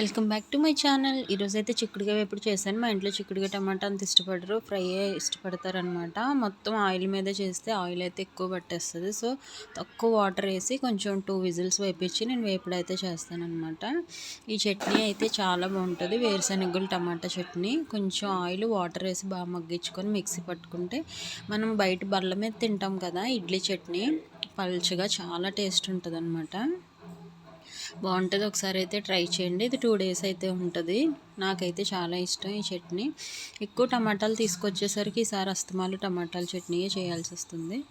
Welcome back to my channel. ఈరోజు అయితే చిక్కుడుగా ఎప్పుడు చేశాను. మా ఇంట్లో చిక్కుడుగా టమాటా అంత ఇష్టపడరు. ఫ్రై ఇష్టపడతారనమాట. మొత్తం ఆయిల్ మీద చేస్తే ఆయిల్ అయితే ఎక్కువ పట్టేస్తుంది. సో తక్కువ వాటర్ వేసి కొంచెం టూ విజిల్స్ వేపించి నేను వేపుడు అయితే చేస్తానమాట ఈ చట్నీ అయితే చాలా బాగుంటుంది. వేరుశనగలు టమాటా చట్నీ. కొంచెం ఆయిల్ వాటర్ వేసి బాగా మగ్గించుకొని మిక్సీ పట్టుకుంటే మనం బయట బల్ల మీద తింటాం కదా ఇడ్లీ చట్నీ పల్చగా చాలా టేస్ట్ ఉంటుంది అనమాట బాగుంటుంది. ఒకసారి అయితే ట్రై చేయండి. ఇది టూ డేస్ అయితే ఉంటుంది. నాకైతే చాలా ఇష్టం ఈ చట్నీ. ఎక్కువ టమాటాలు తీసుకొచ్చేసరికి ఈసారి అస్తమాలు టమాటాల చట్నీయే చేయాల్సి వస్తుంది.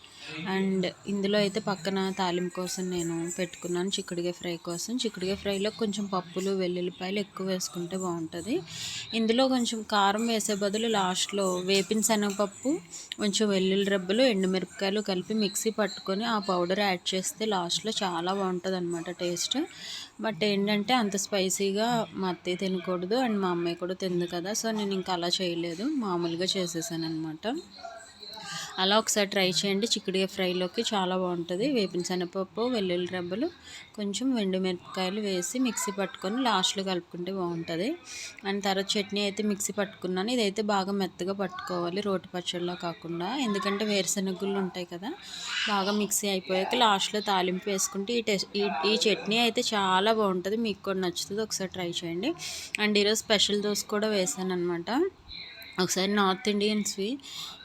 అండ్ ఇందులో అయితే పక్కన తాలింపు కోసం నేను పెట్టుకున్నాను చిక్కుడుగా ఫ్రై కోసం. చిక్కుడుగా ఫ్రైలో కొంచెం పప్పులు వెల్లుల్లిపాయలు ఎక్కువ వేసుకుంటే బాగుంటుంది. ఇందులో కొంచెం కారం వేసే బదులు లాస్ట్లో వేపిన శనగపప్పు కొంచెం వెల్లుల్లి రబ్బలు ఎండుమిరపకాయలు కలిపి మిక్సీ పట్టుకొని ఆ పౌడర్ యాడ్ చేస్తే లాస్ట్లో చాలా బాగుంటుంది అనమాట టేస్ట్. బట్ ఏంటంటే అంత స్పైసీగా మా అత్తయ్య తినకూడదు. అండ్ మా అమ్మాయి కూడా తింది కదా సో నేను ఇంకా అలా చేయలేదు. మామూలుగా చేసేసాను అనమాట అలా ఒకసారి ట్రై చేయండి. చిక్కుడుగా ఫ్రైలోకి చాలా బాగుంటుంది. వేపిన శనగపప్పు వెల్లుల్లి రెబ్బలు కొంచెం వెండి మిరపకాయలు వేసి మిక్సీ పట్టుకొని లాస్ట్లో కలుపుకుంటే బాగుంటుంది. అండ్ తర్వాత చట్నీ అయితే మిక్సీ పట్టుకున్నాను. ఇదైతే బాగా మెత్తగా పట్టుకోవాలి రోటి పచ్చడిలో కాకుండా. ఎందుకంటే వేరుశనగుళ్ళు ఉంటాయి కదా బాగా మిక్సీ అయిపోయాక లాస్ట్లో తాలింపు వేసుకుంటే ఈ టెస్ట్ ఈ చట్నీ అయితే చాలా బాగుంటుంది. మీకు కూడా నచ్చుతుంది. ఒకసారి ట్రై చేయండి. అండ్ ఈరోజు స్పెషల్ దోశ కూడా వేసాను అనమాట ఒకసారి నార్త్ ఇండియన్స్వి.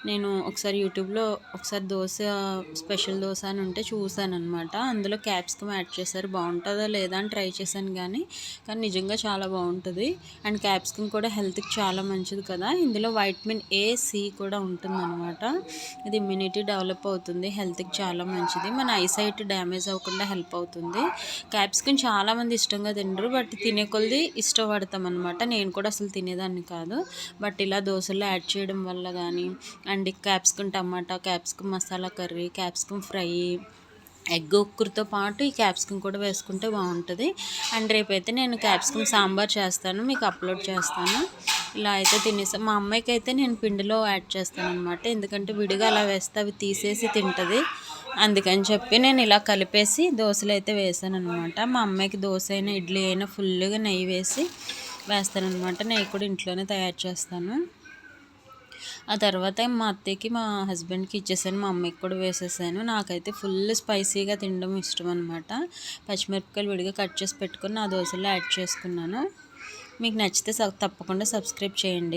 నేను ఒకసారి యూట్యూబ్లో ఒకసారి దోశ స్పెషల్ దోశ అని ఉంటే చూశాను అనమాట అందులో క్యాప్సికమ్ యాడ్ చేశారు. బాగుంటుందా లేదా అని ట్రై చేశాను కానీ కానీ నిజంగా చాలా బాగుంటుంది. అండ్ క్యాప్సికమ్ కూడా హెల్త్కి చాలా మంచిది కదా. ఇందులో వైటమిన్ ఏ సి కూడా ఉంటుందన్నమాట. ఇది ఇమ్యూనిటీ డెవలప్ అవుతుంది. హెల్త్కి చాలా మంచిది. మన ఐసైట్ డ్యామేజ్ అవ్వకుండా హెల్ప్ అవుతుంది. క్యాప్సికమ్ చాలామంది ఇష్టంగా తినరు. బట్ తినే కొలది ఇష్టపడతాం అనమాట నేను కూడా అసలు తినేదాన్ని కాదు. బట్ ఇలా దోశ దోశలో యాడ్ చేయడం వల్ల కానీ and capsicum tomato capsicum masala curry capsicum fry egg ఉక్కురుతో పాటు ఈ క్యాప్సికమ్ కూడా వేసుకుంటే బాగుంటుంది. అండ్ రేపైతే నేను క్యాప్సికమ్ సాంబార్ చేస్తాను మీకు అప్లోడ్ చేస్తాను. ఇలా అయితే తినేసాను మా అమ్మాయికి అయితే నేను పిండిలో యాడ్ చేస్తాను అనమాట ఎందుకంటే విడిగా అలా వేస్తే అవి తీసేసి తింటుంది. అందుకని చెప్పి నేను ఇలా కలిపేసి దోశలు అయితే వేసాను అనమాట మా అమ్మాయికి దోశ అయినా ఇడ్లీ అయినా ఫుల్గా నెయ్యి వేసి వేస్తాను అనమాట నెయ్యి కూడా ఇంట్లోనే తయారు చేస్తాను. ఆ తర్వాత మా అత్తయ్యకి మా హస్బెండ్కి ఇచ్చేసాను మా అమ్మకి కూడా వేసేసాను. నాకైతే ఫుల్ స్పైసీగా తినడం ఇష్టం అనమాట పచ్చిమిరపకాయలు విడిగా కట్ చేసి పెట్టుకుని నా దోశలో యాడ్ చేసుకున్నాను. మీకు నచ్చితే తప్పకుండా సబ్స్క్రైబ్ చేయండి.